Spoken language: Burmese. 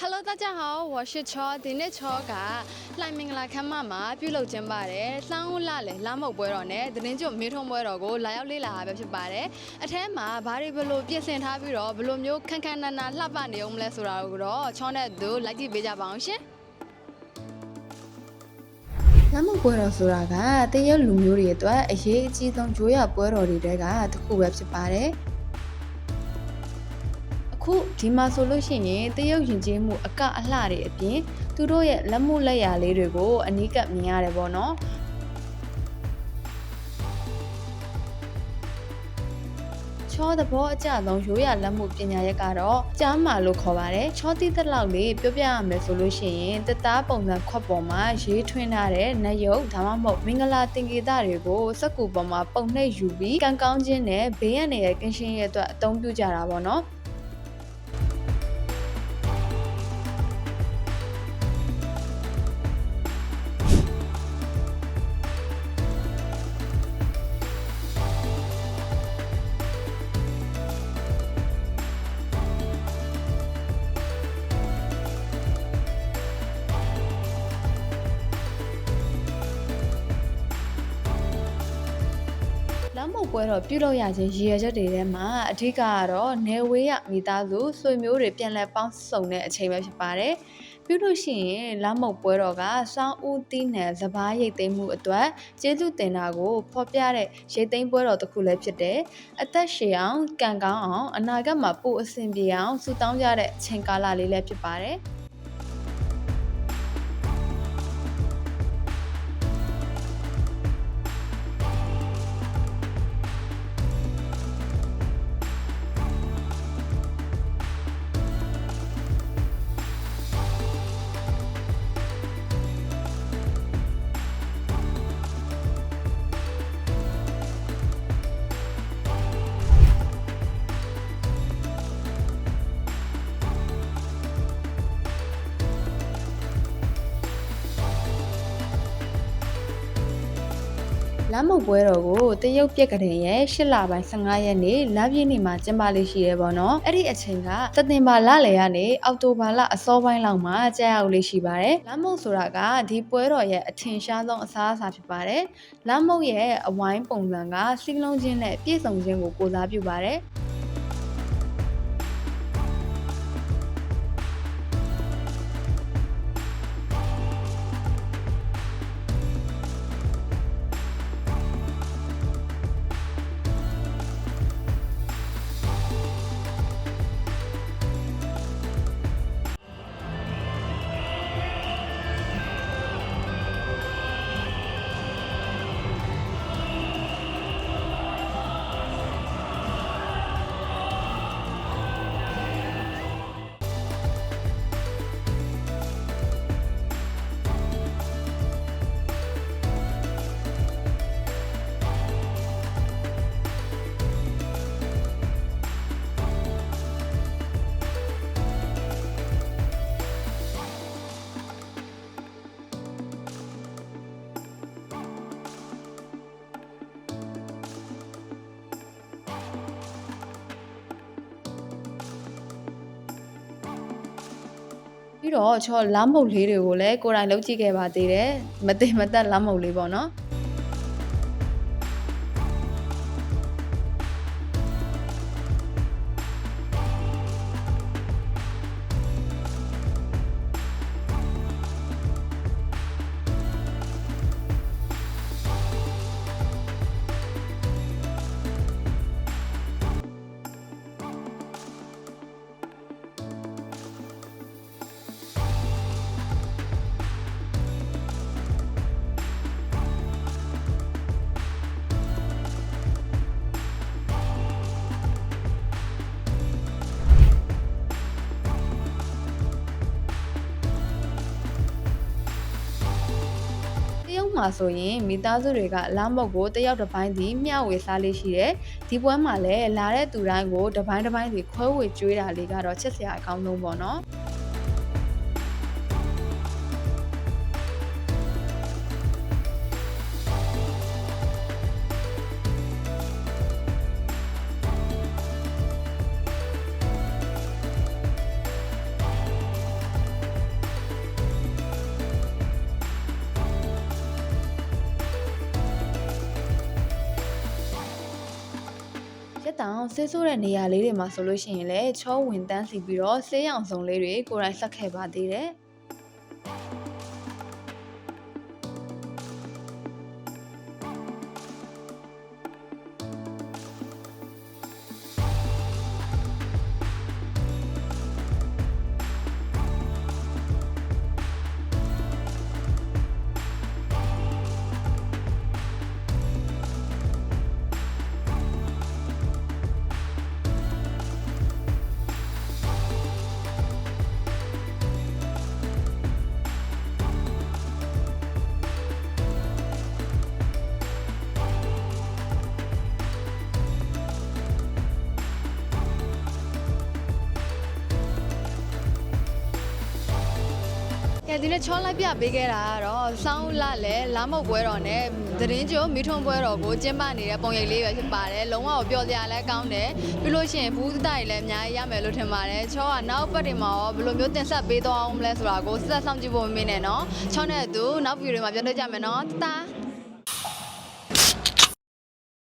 Hello，大家好，我是ချောဒီနေ့ချောကလှိုင်မင်္ဂလာခမ်းမမှာပြုလုပ်ကျင်းပါတယ်။လှမ်းဦးလှလေလမ်းမုတ်ပွဲတော်နဲ့သတင်းကျွတ်မေးထုံးပွဲတော်ကိုလာရောက်လေ့လာရပဲဖြစ်ပါတယ်။အထဲမှာဘာတွေဘလို့ပြင်ဆင်ထားပြီးတော့ဘလို့မျိုးခန်းခန်းနာနာလှပနေအောင်မလဲဆိုတာကိုတော့ချောနဲ့သူလိုက်ကြည့်ပေးကြပါအောင်ရှင်။လမ်းမုတ်ပွဲတော်ဆိုတာကတရုတ်လူမျိုးတွေအတွက်အရေးအကြီးဆုံးဂျိုးရပွဲတော်တွေတဲကတစ်ခုပဲဖြစ်ပါတယ်။ အခုဒီမှာဆိုလို့ရှိရင်တရုတ်ယဉ်ကျေးမှုအကအလှတွေအပြင်သူတို့ရဲ့လက်မှုလက်ရာလေးတွေကိုအနီးကပ်မြင်ရတယ်ပေါ့နော်ချောသဘောအကျဆုံးရိုးရလက်မှုပညာရက်ကတော့ကြားမာလို့ခေါ်ပါတယ်ချောတိတက်လောက်လေးပြောပြရမယ်ဆိုလို့ရှိရင်တသားပုံစံခွက်ပေါ်မှာရေးထွင်းထားတဲ့နယုတ်ဒါမှမဟုတ်မင်္ဂလာတင်ကေတတွေကိုစက္ကူပေါ်မှာပုံနှိပ်ယူပြီးကံကောင်းခြင်းနဲ့ဘေးရန်ရဲ့ကင်းရှင်းရဲ့အတွက်အသုံးပြုကြတာပေါ့နော် လမ်းမုတ်ပွဲတော့ပြုလုပ်ရခြင်းရည်ရွယ်ချက်တွေထဲမှာအဓိကကတော့နေဝေးရမိသားစုဆွေမျိုးတွေပြန်လည်ပေါင်းစုံတဲ့အချိန်ပဲဖြစ်ပါတယ်။ပြုလို့ရှိရင်လမ်းမုတ်ပွဲတော်ကစောင်းဦးတီးနယ်စပားရိတ်သိမ်းမှုအတွက်ကျေးဇူးတင်တာကိုဖော်ပြတဲ့ရိတ်သိမ်းပွဲတော်တစ်ခုလည်းဖြစ်တယ်။အသက်ရှည်အောင်ကံကောင်းအောင်အနာဂတ်မှာပိုအဆင်ပြေအောင်ဆုတောင်းကြတဲ့အချိန်ကာလလေးလည်းဖြစ်ပါတယ်။ လမ်းမုတ်ပွဲတော်ကိုတရုတ်ပြက်ကလေးရဲ့၈လပိုင်း15ရက်နေ့လပြည့်နေ့မှာကျင်းပလေးရှိရဲပေါ့နော်အဲ့ဒီအချိန်ကစက်တင်ဘာလလယ်ကနေအောက်တိုဘာလအစောပိုင်းလောက်မှာကြာရောက်လေးရှိပါတယ်လမ်းမုတ်ဆိုတာကဒီပွဲတော်ရဲ့အထင်ရှားဆုံးအစားအစာဖြစ်ပါတယ်လမ်းမုတ်ရဲ့အဝိုင်းပုံစံကစီးလုံးချင်းနဲ့ပြည့်စုံခြင်းကိုကိုစားပြုပါတယ် ပြီးတော့ချောလမ်းမုတ်လေးတွေကိုလည်းကိုယ်တိုင်လုပ်ကြည့်ခဲ့ပါသေးတယ်မသိမသက်လမ်းမုတ်လေးပေါ့နော် မှာဆိုရင်မိသားစုတွေကလမ်းမုတ်ကိုတယောက်တစ်ပိုင်းစီမျှဝေစားလေးရှိတယ်ဒီပွဲမှာလည်းလာတဲ့သူတိုင်းကိုတစ်ပိုင်းတစ်ပိုင်းစီခွဲဝေကျွေးတာလေးကတော့ချစ်စရာအကောင်းဆုံးပေါ့နော် တောင်ဆေးဆိုးတဲ့နေရာလေးတွေမှာဆိုလို့ရှိရင်လည်းချောဝင်တန်းစီပြီးတော့ဆေးရောင်စုံလေးတွေကိုယ်တိုင်ဆက်ခဲ့ပါသေးတယ် ကဲဒီနေ့ချောလိုက်ပြပေးခဲ့တာကတော့စောင်းလလည်းလာမုတ်ပွဲတော်နဲ့သတင်းကျိုးမိထွန်းပွဲတော်ကိုကျင်းပနေတဲ့ပုံရိပ်လေးပဲဖြစ်ပါတယ်လုံးဝပျော်စရာလည်းကောင်းတယ်ပြီးလို့ရှိရင်ဘူးသတိုက်လည်းအများကြီးရမယ်လို့ထင်ပါတယ်ချောကနောက်ပတ်တွေမှာရောဘယ်လိုမျိုးတင်ဆက်ပေးသွားအောင်မလဲဆိုတာကိုဆက်ဆက်ဆောင်ကြည့်ဖို့မမေ့နဲ့နော်ချောနဲ့အတူနောက်ဗီဒီယိုတွေမှာပြန်တွေ့ကြမယ်နော်တာ